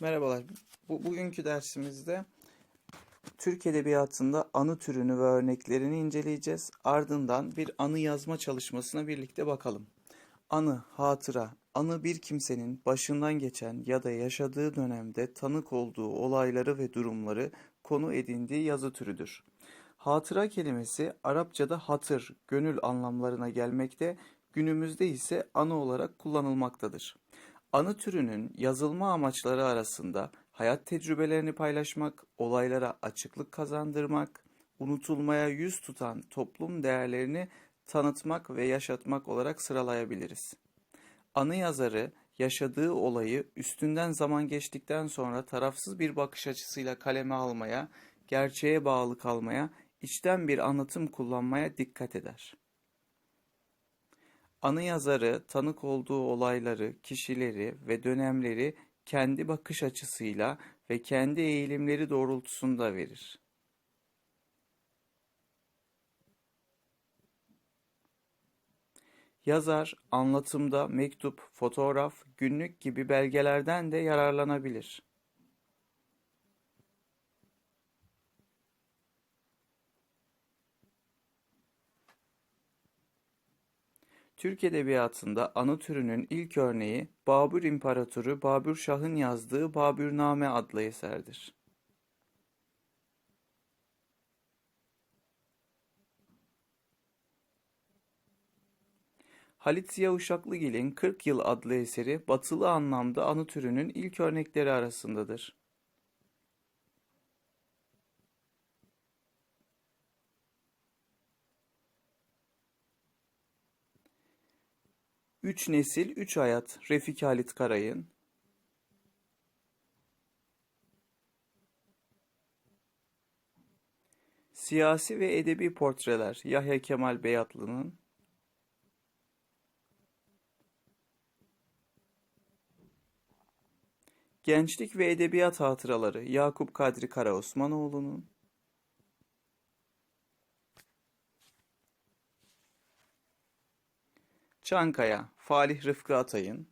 Merhabalar. Bu, bugünkü dersimizde Türk Edebiyatı'nda anı türünü ve örneklerini inceleyeceğiz. Ardından bir anı yazma çalışmasına birlikte bakalım. Anı, hatıra, anı bir kimsenin başından geçen ya da yaşadığı dönemde tanık olduğu olayları ve durumları konu edindiği yazı türüdür. Hatıra kelimesi Arapçada hatır, gönül anlamlarına gelmekte, günümüzde ise anı olarak kullanılmaktadır. Anı türünün yazılma amaçları arasında hayat tecrübelerini paylaşmak, olaylara açıklık kazandırmak, unutulmaya yüz tutan toplum değerlerini tanıtmak ve yaşatmak olarak sıralayabiliriz. Anı yazarı yaşadığı olayı üstünden zaman geçtikten sonra tarafsız bir bakış açısıyla kaleme almaya, gerçeğe bağlı kalmaya, içten bir anlatım kullanmaya dikkat eder. Anı yazarı tanık olduğu olayları, kişileri ve dönemleri kendi bakış açısıyla ve kendi eğilimleri doğrultusunda verir. Yazar anlatımda mektup, fotoğraf, günlük gibi belgelerden de yararlanabilir. Türk Edebiyatı'nda anı türünün ilk örneği Babür İmparatoru Babür Şah'ın yazdığı Babürname adlı eserdir. Halit Ziya Uşaklıgil'in 40 Yıl adlı eseri batılı anlamda anı türünün ilk örnekleri arasındadır. Üç Nesil, Üç Hayat. Refik Halit Karay'ın. Siyasi ve Edebi Portreler. Yahya Kemal Beyatlı'nın. Gençlik ve Edebiyat Hatıraları. Yakup Kadri Karaosmanoğlu'nun Çankaya Falih Rıfkı Atay'ın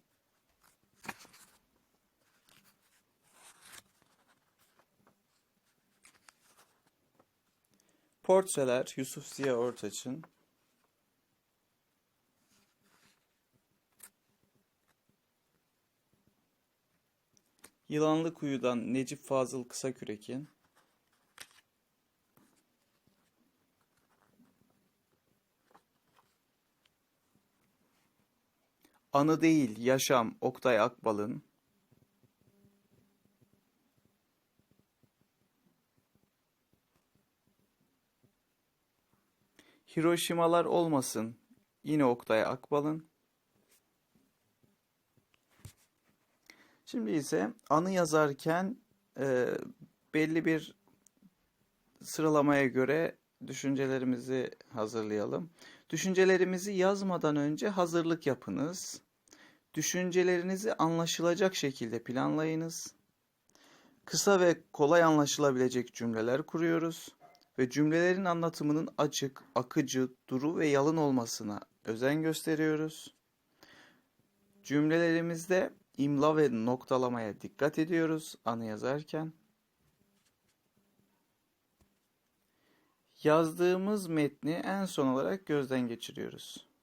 Portreler Yusuf Ziya Ortaç'ın Yılanlı Kuyu'dan Necip Fazıl Kısakürek'in Anı değil Yaşam Oktay Akbal'ın Hiroşimalar olmasın yine Oktay Akbal'ın Şimdi ise anı yazarken e, belli bir sıralamaya göre düşüncelerimizi hazırlayalım. Düşüncelerimizi yazmadan önce hazırlık yapınız. Düşüncelerinizi anlaşılacak şekilde planlayınız. Kısa ve kolay anlaşılabilecek cümleler kuruyoruz ve cümlelerin anlatımının açık, akıcı, duru ve yalın olmasına özen gösteriyoruz. Cümlelerimizde imla ve noktalamaya dikkat ediyoruz anı yazarken. Yazdığımız metni en son olarak gözden geçiriyoruz.